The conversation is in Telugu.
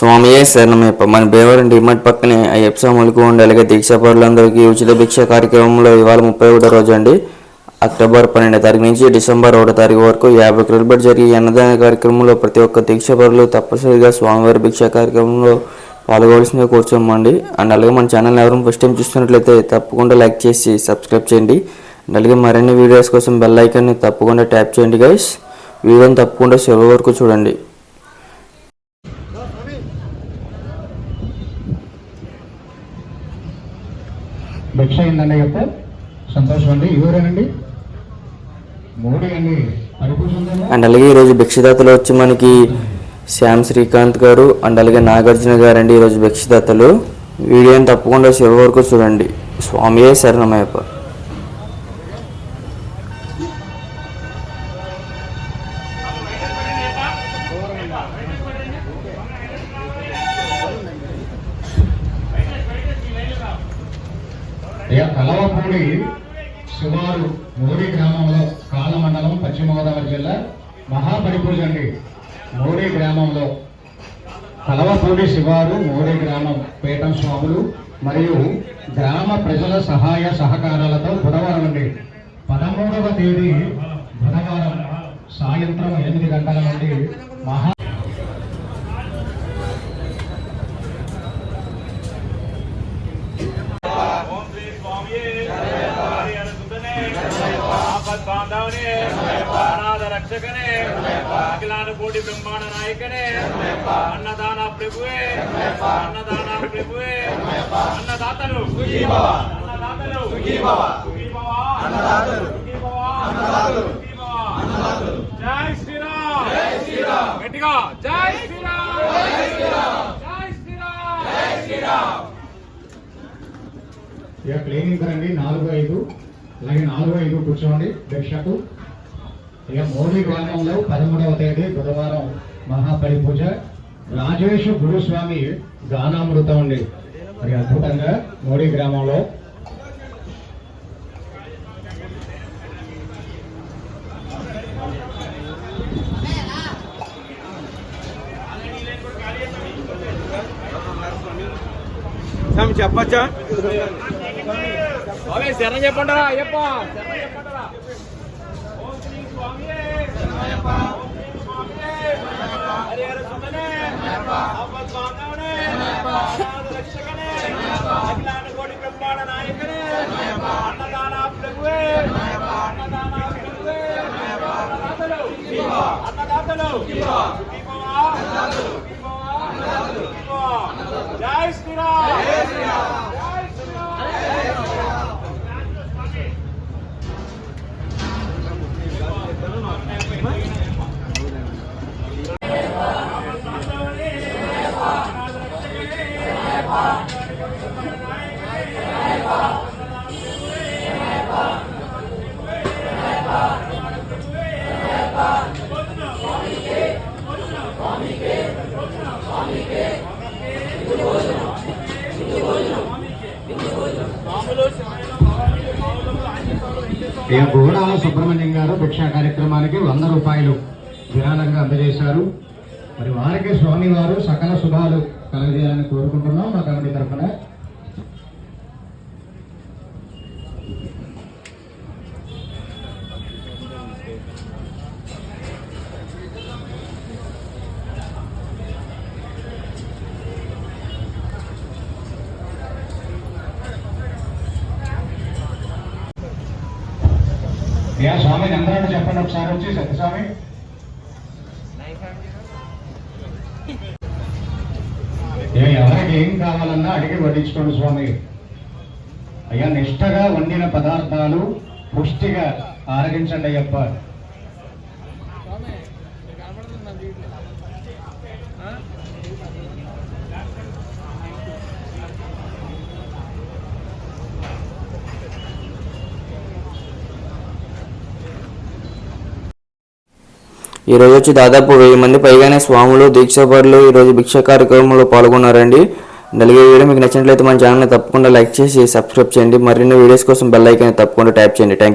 స్వామియే శరణమయ్యప్ప మన భీమవరం డిమార్ట్ పక్కనే అయ్యప్ప స్వాములకు ఉండి అలాగే దీక్షాపరులందరికీ ఉచిత భిక్ష కార్యక్రమంలో ఇవాళ ముప్పై ఒకటో రోజు అండి అక్టోబర్ పన్నెండో తారీఖు నుంచి డిసెంబర్ ఒకటో తారీఖు వరకు యాభై కిలోల బట్టి జరిగే అన్నదాన కార్యక్రమంలో ప్రతి ఒక్క దీక్షాపరులు తప్పనిసరిగా స్వామివారి భిక్ష కార్యక్రమంలో పాల్గొవలసిందిగా కూర్చోమండి అండ్ అలాగే మన ఛానల్ ఎవరైనా ఫస్ట్ టైం చూస్తున్నట్లయితే తప్పకుండా లైక్ చేసి సబ్స్క్రైబ్ చేయండి. అండ్ అలాగే మరిన్ని వీడియోస్ కోసం బెల్ ఐకాన్ని తప్పకుండా ట్యాప్ చేయండి గైస్ వీడియోని తప్పకుండా చివరి వరకు చూడండి. భిక్ష అయిందండి చెప్తే సంతోషం అండి. ఎవరేనండి మోడీ అండి అండ్ అలాగే ఈరోజు భిక్షదాతలు వచ్చి మనకి శ్యామ్ శ్రీకాంత్ గారు అండ్ అలాగే నాగార్జున గారు అండి ఈరోజు భిక్షదాతలు. వీడియోని తప్పకుండా చివరి వరకు చూడండి. స్వామియే శరణమయ్యప్ప. అయ్యా కలవపూడి సుమారు మోడీ గ్రామంలో కాల మండలం పశ్చిమ గోదావరి జిల్లా మహాపరిపూజ అండి. మోడీ గ్రామంలో. కలవపూడి శివారు మోడి గ్రామం పేటం స్వాములు మరియు గ్రామ ప్రజల సహాయ సహకారాలతో బుధవారం అండి. పదమూడవ తేదీ బుధవారం సాయంత్రం ఎనిమిది గంటల నుండి మహా బాంధవనే అనాథ రక్షకనే అఖిలాండ బ్రహ్మాండ నాయకనే అన్నదాన ప్రభువే అన్నదాన ప్రభువే అన్నదాతలు. అన్నదాతలు. అన్నదాతలు. జై శ్రీరామ్. జై శ్రీరామ్ గట్టిగా జై శ్రీరామ్. జై శ్రీరామ్. జై శ్రీరామ్ జై శ్రీరామ్ ఇక క్లీనింగ్ రండి నాలుగు ఐదు. అలాగే నాలుగు ఐదు కూర్చోండి. భిక్షకు ఇక మోడీ గ్రామంలో పదమూడవ తేదీ బుధవారం మహాబలి పూజ రాజేష్ గురుస్వామి గానామృతం అండి. మరి అద్భుతంగా మోడీ గ్రామంలో. చెప్పచ్చా? శరణ చెప్పంటారా? అయ్యప్ప. జై చెప్పంటారా ఇక గోడాల సుబ్రహ్మణ్యం గారు భిక్షా కార్యక్రమానికి వంద రూపాయలు విరాళంగా అందజేశారు. మరి వారికి స్వామివారు సకల శుభాలు కలగజేయాలని కోరుకుంటున్నాం మా కమిటీ తరఫున. యా స్వామి నంబరాన్ని చెప్పండి ఒకసారి వచ్చి సత్యస్వామి. ఎవరికి ఏం కావాలన్నా అడిగి వడ్డించుకోండి స్వామి. అయ్యా నిష్టగా వండిన పదార్థాలు పుష్టిగా ఆరగించండి అయ్యప్ప. ఈరోజు వచ్చి దాదాపు వెయ్యి మంది పైగానే స్వాములు దీక్షపరులు ఈ రోజు భిక్ష కార్యక్రమంలో పాల్గొన్నారండి. అండ్ అలాగే వీడియో మీకు నచ్చినట్లయితే మన ఛానల్ని తప్పకుండా లైక్ చేసి సబ్స్క్రైబ్ చేయండి. మరిన్ని వీడియోస్ కోసం బెల్ ఐకాన్ తప్పకుండా ట్యాప్ చేయండి. థ్యాంక్